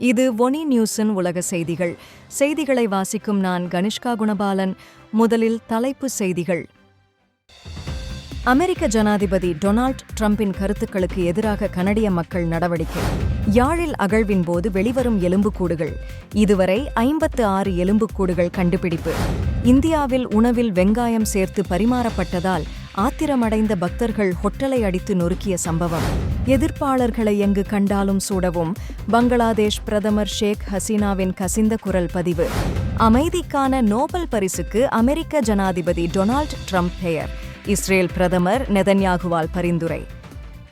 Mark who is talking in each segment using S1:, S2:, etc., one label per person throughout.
S1: இது ஒனி நியூஸின் உலக செய்திகள். செய்திகளை வாசிக்கும் நான் கனிஷ்கா குணபாலன். முதலில் தலைப்பு செய்திகள். அமெரிக்க ஜனாதிபதி டொனால்ட் ட்ரம்பின் கருத்துக்களுக்கு எதிராக கனடிய மக்கள் நடவடிக்கை. யாழில் அகழ்வின் போது வெளிவரும் எலும்புக்கூடுகள். இதுவரை ஐம்பத்து ஆறு எலும்புக்கூடுகள் கண்டுபிடிப்பு. இந்தியாவில் உணவில் வெங்காயம் சேர்த்து பரிமாறப்பட்டதால் ஆத்திரமடைந்த பக்தர்கள் ஹொட்டலை அடித்து நொறுக்கிய சம்பவம். எதிர்ப்பாளர்களை எங்கு கண்டாலும் சூடவும். பங்களாதேஷ் பிரதமர் ஷேக் ஹசீனாவின் கசிந்த குரல் பதிவு. அமைதிக்கான நோபல் பரிசுக்கு அமெரிக்க ஜனாதிபதி டொனால்ட் ட்ரம்ப் பெயர். இஸ்ரேல் பிரதமர் நெதன்யாகுவால் பரிந்துரை.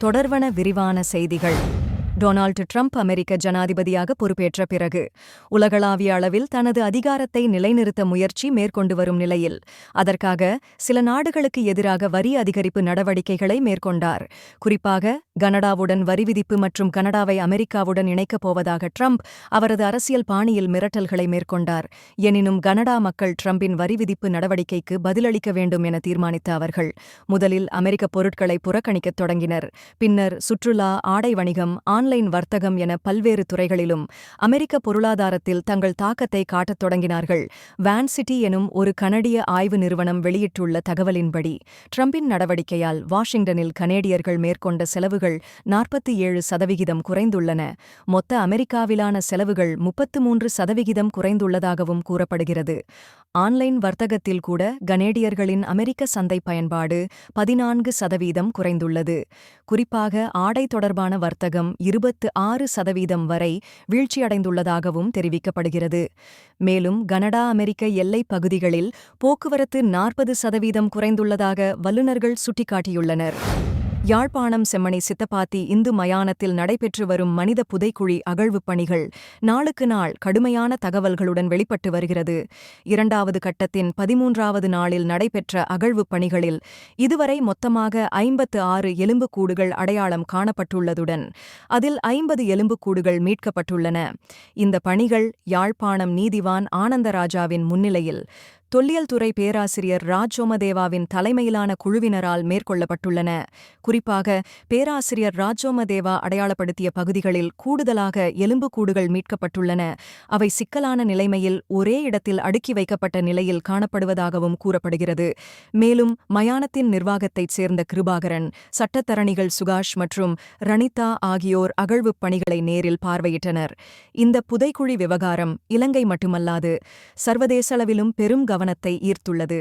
S1: தொடர்வன விரிவான செய்திகள். டொனால்டு ட்ரம்ப் அமெரிக்க ஜனாதிபதியாக பொறுப்பேற்ற பிறகு உலகளாவிய அளவில் தனது அதிகாரத்தை நிலைநிறுத்த முயற்சி மேற்கொண்டு வரும் நிலையில் அதற்காக சில நாடுகளுக்கு எதிராக வரி அதிகரிப்பு நடவடிக்கைகளை மேற்கொண்டார். குறிப்பாக கனடாவுடன் வரி விதிப்பு மற்றும் கனடாவை அமெரிக்காவுடன் இணைக்கப் போவதாக ட்ரம்ப் அவரது அரசியல் பாணியில் மிரட்டல்களை மேற்கொண்டார். எனினும் கனடா மக்கள் ட்ரம்பின் வரி விதிப்பு நடவடிக்கைக்கு பதிலளிக்க வேண்டும் என தீர்மானித்த அவர்கள் முதலில் அமெரிக்க பொருட்களை புறக்கணிக்கத் தொடங்கினர். பின்னர் சுற்றுலா ஆடை வணிகம் ஆன்லைன் வர்த்தகம் என பல்வேறு துறைகளிலும் அமெரிக்க பொருளாதாரத்தில் தங்கள் தாக்கத்தை காட்டத் தொடங்கினார்கள். வான்சிட்டி எனும் ஒரு கனடிய ஆய்வு நிறுவனம் வெளியிட்டுள்ள தகவலின்படி ட்ரம்பின் நடவடிக்கையால் வாஷிங்டனில் கனேடியர்கள் மேற்கொண்ட செலவுகள் செலவுகள் நாற்பத்தி ஏழு சதவிகிதம் குறைந்துள்ளன. மொத்த அமெரிக்காவிலான செலவுகள் முப்பத்து மூன்று சதவிகிதம் குறைந்துள்ளதாகவும் கூறப்படுகிறது. ஆன்லைன் வர்த்தகத்தில் கூட கனேடியர்களின் அமெரிக்க சந்தை பயன்பாடு பதினான்கு சதவீதம் குறைந்துள்ளது. குறிப்பாக ஆடை தொடர்பான வர்த்தகம் இருபத்து ஆறு சதவீதம் வரை வீழ்ச்சியடைந்துள்ளதாகவும் தெரிவிக்கப்படுகிறது. மேலும் கனடா அமெரிக்க எல்லைப் பகுதிகளில் போக்குவரத்து நாற்பது சதவீதம் குறைந்துள்ளதாக வல்லுநர்கள் சுட்டிக்காட்டியுள்ளனர். யாழ்ப்பாணம் செம்மணி சித்தப்பாத்தி இந்து மயானத்தில் நடைபெற்று வரும் மனித புதைக்குழி அகழ்வுப் பணிகள் நாளுக்கு நாள் கடுமையான தகவல்களுடன் வெளிப்பட்டு வருகிறது. இரண்டாவது கட்டத்தின் பதிமூன்றாவது நாளில் நடைபெற்ற அகழ்வுப் பணிகளில் இதுவரை மொத்தமாக ஐம்பத்து ஆறு எலும்புக்கூடுகள் அடையாளம் காணப்பட்டுள்ளதுடன் அதில் ஐம்பது எலும்புக்கூடுகள் மீட்கப்பட்டுள்ளன. இந்த பணிகள் யாழ்ப்பாணம் நீதிவான் ஆனந்தராஜாவின் முன்னிலையில் தொல்லியல் துறை பேராசிரியர் ராஜோமதேவாவின் தலைமையிலான குழுவினரால் மேற்கொள்ளப்பட்டுள்ளன. குறிப்பாக பேராசிரியர் ராஜோமதேவா அடையாளப்படுத்திய பகுதிகளில் கூடுதலாக எலும்புக்கூடுகள் மீட்கப்பட்டுள்ளன. அவை சிக்கலான நிலைமையில் ஒரே இடத்தில் அடுக்கி வைக்கப்பட்ட நிலையில் காணப்படுவதாகவும் கூறப்படுகிறது. மேலும் மயானத்தின் நிர்வாகத்தைச் சேர்ந்த கிருபாகரன் சட்டத்தரணிகள் சுகாஷ் மற்றும் ரணிதா ஆகியோர் அகழ்வுப் பணிகளை நேரில் பார்வையிட்டனர். இந்த புதைக்குழி விவகாரம் இலங்கை மட்டுமல்லாது சர்வதேசளவிலும் பெரும் கவனத்தை ஈர்த்துள்ளது.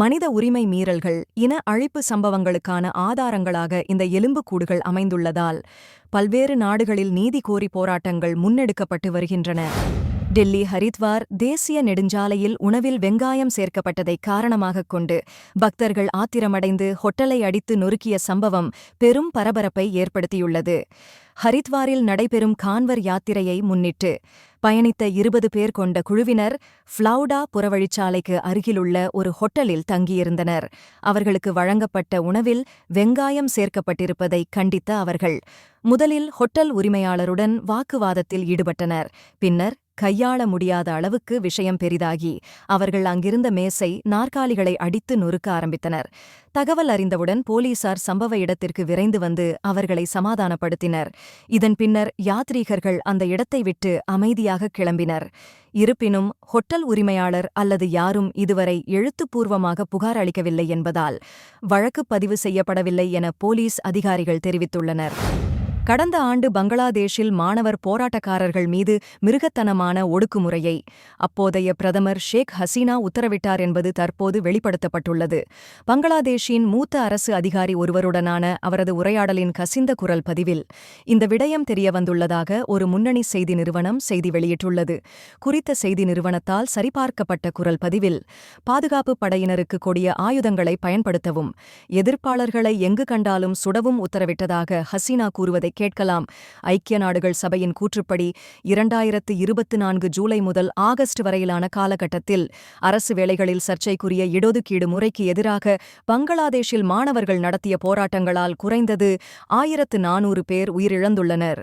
S1: மனித உரிமை மீறல்கள் இன அழிப்பு சம்பவங்களுக்கான ஆதாரங்களாக இந்த எலும்புக்கூடுகள் அமைந்துள்ளதால் பல்வேறு நாடுகளில் நீதி கோரி போராட்டங்கள் முன்னெடுக்கப்பட்டு வருகின்றன. டெல்லி ஹரித்வார் தேசிய நெடுஞ்சாலையில் உணவில் வெங்காயம் சேர்க்கப்பட்டதை காரணமாகக் கொண்டு பக்தர்கள் ஆத்திரமடைந்து ஹொட்டலை அடித்து நொறுக்கிய சம்பவம் பெரும் பரபரப்பை ஏற்படுத்தியுள்ளது. ஹரித்வாரில் நடைபெறும் கான்வர் யாத்திரையை முன்னிட்டு பயணித்த இருபது பேர் கொண்ட குழுவினர் ஃப்ளவுடா புறவழிச்சாலைக்கு அருகிலுள்ள ஒரு ஹொட்டலில் தங்கியிருந்தனர். அவர்களுக்கு வழங்கப்பட்ட உணவில் வெங்காயம் சேர்க்கப்பட்டிருப்பதை கண்டித்த அவர்கள் முதலில் ஹொட்டல் உரிமையாளருடன் வாக்குவாதத்தில் ஈடுபட்டனர். பின்னர் கையாள முடியாத அளவுக்கு விஷயம் பெரிதாகி அவர்கள் அங்கிருந்த மேசை நாற்காலிகளை அடித்து நொறுக்க ஆரம்பித்தனர். தகவல் அறிந்தவுடன் போலீசார் சம்பவ இடத்திற்கு விரைந்து வந்து அவர்களை சமாதானப்படுத்தினர். இதன் பின்னர் யாத்ரீகர்கள் அந்த இடத்தை விட்டு அமைதியாக கிளம்பினர். இருப்பினும் ஹோட்டல் உரிமையாளர் அல்லது யாரும் இதுவரை எழுத்துப்பூர்வமாக புகார் அளிக்கவில்லை என்பதால் வழக்கு பதிவு செய்யப்படவில்லை என போலீஸ் அதிகாரிகள் தெரிவித்துள்ளனர். கடந்த ஆண்டு பங்களாதேஷில் மாணவர் போராட்டக்காரர்கள் மீது மிருகத்தனமான ஒடுக்குமுறையை அப்போதைய பிரதமர் ஷேக் ஹசீனா உத்தரவிட்டார் என்பது தற்போது வெளிப்படுத்தப்பட்டுள்ளது. பங்களாதேஷின் மூத்த அரசு அதிகாரி ஒருவருடனான அவரது உரையாடலின் கசிந்த குரல் பதிவில் இந்த விடயம் தெரியவந்துள்ளதாக ஒரு முன்னணி செய்தி நிறுவனம் செய்தி வெளியிட்டுள்ளது. குறித்த செய்தி நிறுவனத்தால் சரிபார்க்கப்பட்ட குரல் பதிவில் பாதுகாப்பு படையினருக்கு கொடிய ஆயுதங்களை பயன்படுத்தவும் எதிர்ப்பாளர்களை எங்கு கண்டாலும் சுடவும் உத்தரவிட்டதாக ஹசீனா கூறுவதை கேட்கலாம். ஐக்கிய நாடுகள் சபையின் கூற்றுப்படி இரண்டாயிரத்து இருபத்து நான்கு ஜூலை முதல் ஆகஸ்ட் வரையிலான காலகட்டத்தில் அரசு வேலைகளில் சர்ச்சைக்குரிய இடஒதுக்கீடு முறைக்கு எதிராக பங்களாதேஷில் மாணவர்கள் நடத்திய போராட்டங்களால் குறைந்தது ஆயிரத்து நானூறு பேர் உயிரிழந்துள்ளனர்.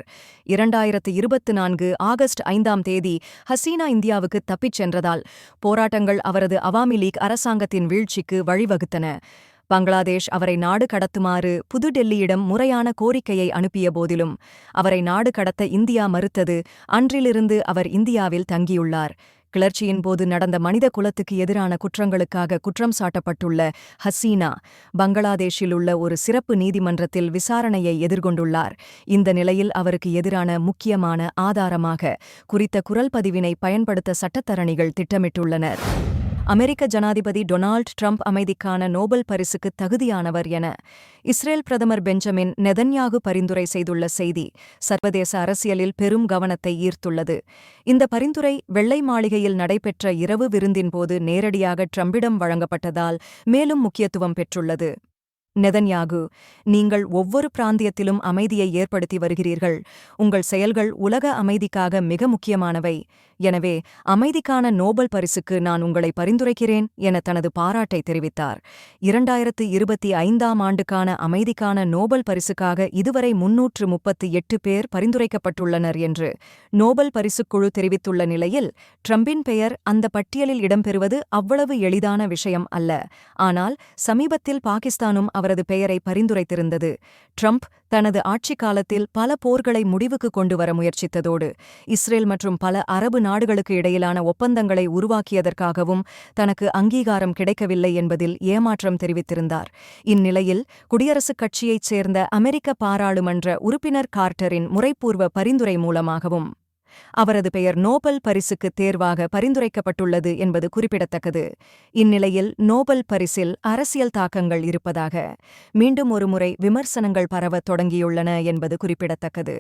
S1: இரண்டாயிரத்து இருபத்து நான்கு ஆகஸ்ட் ஐந்தாம் தேதி ஹசீனா இந்தியாவுக்கு தப்பிச் சென்றதால் போராட்டங்கள் அவரது அவாமி லீக் அரசாங்கத்தின் வீழ்ச்சிக்கு வழிவகுத்தன. பங்களாதேஷ் அவரை நாடு கடத்துமாறு புதுடெல்லியிடம் முறையான கோரிக்கையை அனுப்பிய போதிலும் அவரை நாடு கடத்த இந்தியா மறுத்தது அன்றிலிருந்து அவர் இந்தியாவில் தங்கியுள்ளார். கிளர்ச்சியின் போது நடந்த மனித குலத்துக்கு எதிரான குற்றங்களுக்காக குற்றம் சாட்டப்பட்டுள்ள ஹசீனா பங்களாதேஷில் உள்ள ஒரு சிறப்பு நீதிமன்றத்தில் விசாரணையை எதிர்கொண்டுள்ளார். இந்த நிலையில் அவருக்கு எதிரான முக்கியமான ஆதாரமாக குறித்த குரல் பதிவினை பயன்படுத்த சட்டத்தரணிகள் திட்டமிட்டுள்ளனர். அமெரிக்க ஜனாதிபதி டொனால்ட் ட்ரம்ப் அமைதிக்கான நோபல் பரிசுக்கு தகுதியானவர் என இஸ்ரேல் பிரதமர் பெஞ்சமின் நெதன்யாகு பரிந்துரை செய்துள்ள செய்தி சர்வதேச அரசியலில் பெரும் கவனத்தை ஈர்த்துள்ளது. இந்த பரிந்துரை வெள்ளை மாளிகையில் நடைபெற்ற இரவு விருந்தின்போது நேரடியாக ட்ரம்பிடம் வழங்கப்பட்டதால் மேலும் முக்கியத்துவம் பெற்றுள்ளது. நெதன்யாகு நீங்கள் ஒவ்வொரு பிராந்தியத்திலும் அமைதியை ஏற்படுத்தி வருகிறீர்கள். உங்கள் செயல்கள் உலக அமைதிக்காக மிக முக்கியமானவை. எனவே அமைதிக்கான நோபல் பரிசுக்கு நான் உங்களை பரிந்துரைக்கிறேன் என தனது பாராட்டை தெரிவித்தார். இரண்டாயிரத்து இருபத்தி ஐந்தாம் ஆண்டுக்கான அமைதிக்கான நோபல் பரிசுக்காக இதுவரை முன்னூற்று முப்பத்தி எட்டு பேர் பரிந்துரைக்கப்பட்டுள்ளனர் என்று நோபல் பரிசுக்குழு தெரிவித்துள்ள நிலையில் ட்ரம்பின் பெயர் அந்த பட்டியலில் இடம்பெறுவது அவ்வளவு எளிதான விஷயம் அல்ல. ஆனால் சமீபத்தில் பாகிஸ்தானும் அவரது பெயரை பரிந்துரைத்திருந்தது. ட்ரம்ப் தனது ஆட்சி காலத்தில் பல போர்களை முடிவுக்கு கொண்டு வர முயற்சித்ததோடு இஸ்ரேல் மற்றும் பல அரபு நாடுகளுக்கு இடையிலான ஒப்பந்தங்களை உருவாக்கியதற்காகவும் தனக்கு அங்கீகாரம் கிடைக்கவில்லை என்பதில் ஏமாற்றம் தெரிவித்திருந்தார். இந்நிலையில் குடியரசுக் கட்சியைச் சேர்ந்த அமெரிக்க பாராளுமன்ற உறுப்பினர் கார்ட்டரின் முறைப்பூர்வ பரிந்துரை மூலமாகவும் அவரது பெயர் நோபல் பரிசுக்கு தேர்வாக பரிந்துரைக்கப்பட்டுள்ளது என்பது குறிப்பிடத்தக்கது. இந்நிலையில் நோபல் பரிசில் அரசியல் தாக்கங்கள் இருப்பதாக மீண்டும் ஒருமுறை விமர்சனங்கள் பரவத் தொடங்கியுள்ளன என்பது குறிப்பிடத்தக்கது.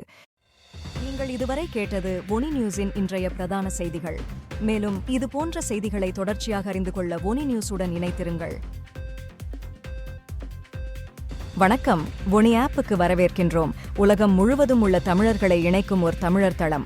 S1: நீங்கள் இதுவரை கேட்டது ஒனி நியூஸின் இன்றைய பிரதான செய்திகள். மேலும் இது போன்ற செய்திகளை தொடர்ச்சியாக அறிந்து கொள்ள ஒனி நியூஸுடன் இணைத்திருங்கள் வணக்கம். ஒனி ஆப்புக்கு வரவேற்கின்றோம். உலகம் முழுவதும் உள்ள தமிழர்களை இணைக்கும் ஒரு தமிழர் தளம்.